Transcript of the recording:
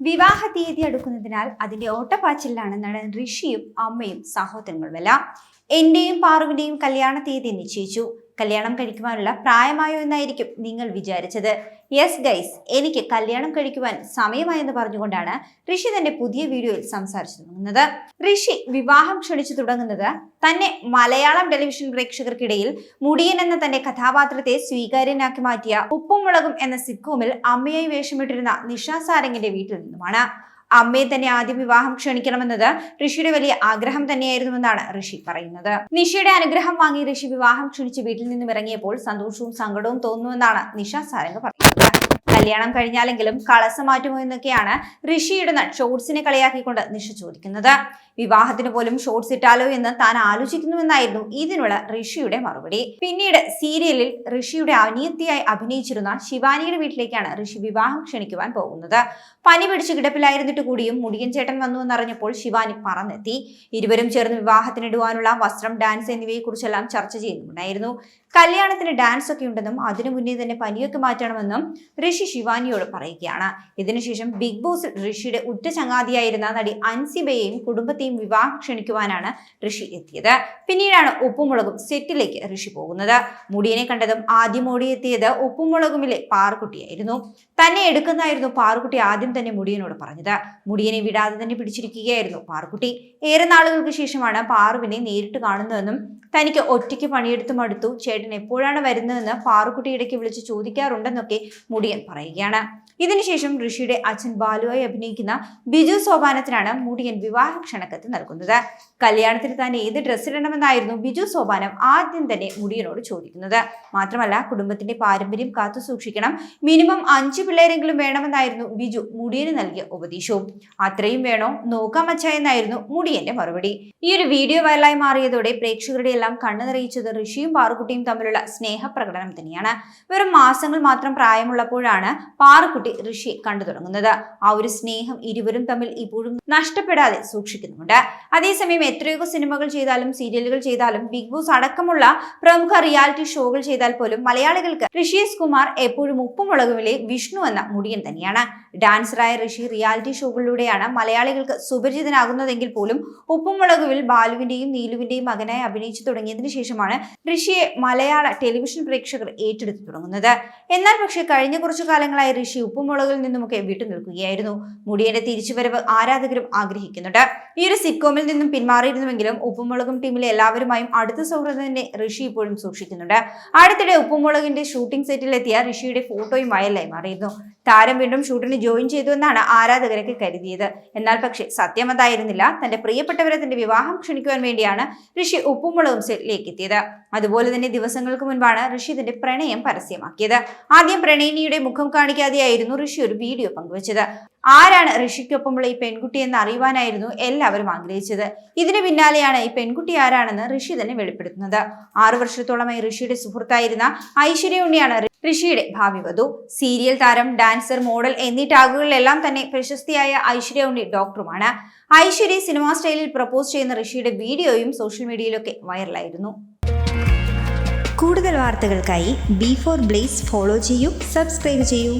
വിവാഹ തീയതി അടുക്കുന്നതിനാൽ അതിന്റെ ഓട്ടപ്പാച്ചിലാണ് നടൻ ഋഷിയും അമ്മയും സഹോദരങ്ങളുമെല്ലാം. എന്റെയും പാറുവിന്റെയും കല്യാണ തീയതി നിശ്ചയിച്ചു. കല്യാണം കഴിക്കുവാനുള്ള പ്രായമായോ എന്നായിരിക്കും നിങ്ങൾ വിചാരിച്ചത്. യെസ് ഗൈസ് എനിക്ക് കല്യാണം കഴിക്കുവാൻ സമയമായെന്ന് പറഞ്ഞുകൊണ്ടാണ് ഋഷി തന്റെ പുതിയ വീഡിയോയിൽ സംസാരിച്ചു തുടങ്ങുന്നത്. ഋഷി വിവാഹം ക്ഷണിച്ചു തുടങ്ങുന്നത് തന്നെ മലയാളം ടെലിവിഷൻ പ്രേക്ഷകർക്കിടയിൽ മുടിയൻ എന്ന തന്റെ കഥാപാത്രത്തെ സ്വീകാര്യനാക്കി മാറ്റിയ ഉപ്പും മുളകും എന്ന സിക്കോമിൽ അമ്മയായി വേഷമിട്ടിരുന്ന നിഷ സാരംഗിന്റെ വീട്ടിൽ നിന്നുമാണ്. അമ്മയെ തന്നെ ആദ്യം വിവാഹം ക്ഷണിക്കണമെന്നത് ഋഷിയുടെ വലിയ ആഗ്രഹം തന്നെയായിരുന്നുവെന്നാണ് ഋഷി പറയുന്നത്. നിഷയുടെ അനുഗ്രഹം വാങ്ങി ഋഷി വിവാഹം ക്ഷണിച്ച് വീട്ടിൽ നിന്നും ഇറങ്ങിയപ്പോൾ സന്തോഷവും സങ്കടവും തോന്നുന്നുവെന്നാണ് നിഷ സാരംഗ് പറയുന്നത്. കല്യാണം കഴിഞ്ഞാലെങ്കിലും കളസം മാറ്റുമോ എന്നൊക്കെയാണ് ഋഷി ഇടുന്ന ഷോർട്സിനെ കളിയാക്കിക്കൊണ്ട് നിഷ ചോദിക്കുന്നത്. വിവാഹത്തിന് പോലും ഷോർട്സ് ഇട്ടാലോ എന്ന് താൻ ആലോചിക്കുന്നുവെന്നായിരുന്നു ഇതിനുള്ള ഋഷിയുടെ മറുപടി. പിന്നീട് സീരിയലിൽ ഋഷിയുടെ അനിയത്തിയായി അഭിനയിച്ചിരുന്ന ശിവാനിയുടെ വീട്ടിലേക്കാണ് ഋഷി വിവാഹം ക്ഷണിക്കുവാൻ പോകുന്നത്. പനി പിടിച്ച് കിടപ്പിലായിരുന്നിട്ട് കൂടിയും മുടിയൻ ചേട്ടൻ വന്നു എന്നറിഞ്ഞപ്പോൾ ശിവാനി പറന്നെത്തി. ഇരുവരും ചേർന്ന് വിവാഹത്തിനിടുവാനുള്ള വസ്ത്രം ഡാൻസ് എന്നിവയെക്കുറിച്ചെല്ലാം ചർച്ച ചെയ്യുന്നുണ്ടായിരുന്നു. കല്യാണത്തിന് ഡാൻസ് ഒക്കെ ഉണ്ടെന്നും അതിനു മുന്നേ തന്നെ പനിയൊക്കെ മാറ്റണമെന്നും ഋഷി ശിവാനിയോട് പറയുകയാണ്. ഇതിനുശേഷം ബിഗ് ബോസിൽ ഋഷിയുടെ ഉറ്റ ചങ്ങാതിയായിരുന്ന നടി അൻസിബയെയും കുടുംബത്തെയും വിവാഹം ക്ഷണിക്കുവാനാണ് ഋഷി എത്തിയത്. പിന്നീടാണ് ഉപ്പുമുളകും സെറ്റിലേക്ക് ഋഷി പോകുന്നത്. മുടിയനെ കണ്ടതും ആദ്യം ഓടിയെത്തിയത് ഉപ്പുമുളകുമിലെ പാറുക്കുട്ടിയായിരുന്നു. തന്നെ എടുക്കുന്നതായിരുന്നു പാറുക്കുട്ടി ആദ്യം തന്നെ മുടിയനോട് പറഞ്ഞത്. മുടിയനെ വിടാതെ തന്നെ പിടിച്ചിരിക്കുകയായിരുന്നു പാറുക്കുട്ടി. ഏറെ നാളുകൾക്ക് ശേഷമാണ് പാറുവിനെ നേരിട്ട് കാണുന്നതെന്നും തനിക്ക് ഒറ്റയ്ക്ക് പണിയെടുത്ത് മടുത്തു. ചേട്ടൻ എപ്പോഴാണ് വരുന്നതെന്ന് പാറുക്കുട്ടി ഇടയ്ക്ക് വിളിച്ച് ചോദിക്കാറുണ്ടെന്നൊക്കെ മുടിയൻ പറയുകയാണ്. ഇതിനുശേഷം ഋഷിയുടെ അച്ഛൻ ബാലുവായി അഭിനയിക്കുന്ന ബിജു സോപാനത്തിനാണ് മുടിയൻ വിവാഹ ക്ഷണക്കത്ത് നൽകുന്നത്. കല്യാണത്തിന് താൻ ഏത് ഡ്രസ്സ് ഇടണമെന്നായിരുന്നു ബിജു സോപാനം ആദ്യം തന്നെ മുടിയനോട് ചോദിക്കുന്നത്. മാത്രമല്ല കുടുംബത്തിന്റെ പാരമ്പര്യം കാത്തു സൂക്ഷിക്കണം. മിനിമം അഞ്ച് പിള്ളേരെങ്കിലും വേണമെന്നായിരുന്നു ബിജു മുടിയന് നൽകിയ ഉപദേശവും. അത്രയും വേണോ? നോക്കാം അച്ഛ എന്നായിരുന്നു മുടിയന്റെ മറുപടി. ഈ ഒരു വീഡിയോ വൈറലായി മാറിയതോടെ പ്രേക്ഷകരുടെ എല്ലാം കണ്ണു നിറയിച്ചത് ഋഷിയും പാറുക്കുട്ടിയും തമ്മിലുള്ള സ്നേഹപ്രകടനം തന്നെയാണ്. വെറും മാസങ്ങൾ മാത്രം പ്രായമുള്ളപ്പോഴാണ് പാറുക്കുട്ടി ഋഷിയെ കണ്ടു തുടങ്ങുന്നത്. ആ ഒരു സ്നേഹം ഇരുവരും തമ്മിൽ ഇപ്പോഴും നഷ്ടപ്പെടാതെ സൂക്ഷിക്കുന്നുണ്ട് അതേസമയം എത്രയൊക്കെ സിനിമകൾ ചെയ്താലും സീരിയലുകൾ ചെയ്താലും ബിഗ് ബോസ് അടക്കമുള്ള പ്രമുഖ റിയാലിറ്റി ഷോകൾ ചെയ്താൽ പോലും മലയാളികൾക്ക് ഋഷിയസ് കുമാർ എപ്പോഴും ഉപ്പുമുളകുവിലെ വിഷ്ണു എന്ന മുടിയൻ തന്നെയാണ്. ഡാൻസറായ ഋഷി റിയാലിറ്റി ഷോകളിലൂടെയാണ് മലയാളികൾക്ക് സുപരിചിതനാകുന്നതെങ്കിൽ പോലും ഉപ്പുമുളകുവിൽ ബാലുവിന്റെയും നീലുവിന്റെയും മകനായി അഭിനയിച്ചു തുടങ്ങിയതിനു ശേഷമാണ് ഋഷിയെ മലയാള ടെലിവിഷൻ പ്രേക്ഷകർ ഏറ്റെടുത്തു തുടങ്ങുന്നത്. എന്നാൽ പക്ഷേ കഴിഞ്ഞ കുറച്ചു കാലങ്ങളായി ഋഷി ഉപ്പുമുളകിൽ നിന്നുമൊക്കെ വിട്ടുനിൽക്കുകയായിരുന്നു മുടിയന്റെ തിരിച്ചുവരവ് ആരാധകരും ആഗ്രഹിക്കുന്നുണ്ട്. ഈ ഒരു സിക്കോമിൽ നിന്നും പിന്മാറിയിരുന്നുവെങ്കിലും ഉപ്പുമുളകും ടീമിലെ എല്ലാവരുമായും അടുത്ത സൗഹൃദം തന്നെ ഋഷി ഇപ്പോഴും സൂക്ഷിക്കുന്നുണ്ട്. അടുത്തിടെ ഉപ്പുമുളകിന്റെ ഷൂട്ടിംഗ് സെറ്റിലെത്തിയ ഋഷിയുടെ ഫോട്ടോയും വയലായി മാറിയിരുന്നു. താരം വീണ്ടും ഷൂട്ടിന് ജോയിൻ ചെയ്തു എന്നാണ് ആരാധകരൊക്കെ കരുതിയത്. എന്നാൽ പക്ഷേ സത്യം അതായിരുന്നില്ല. തന്റെ പ്രിയപ്പെട്ടവരെ തന്റെ വിവാഹം ക്ഷണിക്കുവാൻ വേണ്ടിയാണ് ഋഷി ഉപ്പുമുളകും സെറ്റിലേക്ക് എത്തിയത് അതുപോലെ തന്നെ ദിവസങ്ങൾക്ക് മുൻപാണ് ഋഷി തന്റെ പ്രണയം പരസ്യമാക്കിയത്. ആദ്യം പ്രണയിനിയുടെ മുഖം കാണിക്കാതെയായിരുന്നു ഋഷി ഒരു വീഡിയോ പങ്കുവച്ചത്. ആരാണ് ഋഷിക്കൊപ്പമുള്ള ഈ പെൺകുട്ടി എന്ന് അറിയുവാനായിരുന്നു എല്ലാവരും ആഗ്രഹിച്ചത്. ഇതിന് പിന്നാലെയാണ് ഈ പെൺകുട്ടി ആരാണെന്ന് ഋഷി തന്നെ വെളിപ്പെടുത്തുന്നത്. ആറു വർഷത്തോളമായി ഋഷിയുടെ സുഹൃത്തായിരുന്ന ഐശ്വര്യ ഉണ്ണിയാണ് ഋഷിയുടെ ഭാവി വധു. സീരിയൽ താരം ഡാൻസർ മോഡൽ എന്നീ ടാഗുകളിലെല്ലാം തന്നെ പ്രശസ്തിയായ ഐശ്വര്യ ഉണ്ണി ഡോക്ടറുമാണ്. ഐശ്വര്യ സിനിമാ സ്റ്റൈലിൽ പ്രപ്പോസ് ചെയ്യുന്ന ഋഷിയുടെ വീഡിയോയും സോഷ്യൽ മീഡിയയിലൊക്കെ വൈറലായിരുന്നു. കൂടുതൽ വാർത്തകൾക്കായി ബി ഫോർ ബ്ലേസ് ഫോളോ ചെയ്യൂ സബ്സ്ക്രൈബ് ചെയ്യൂ.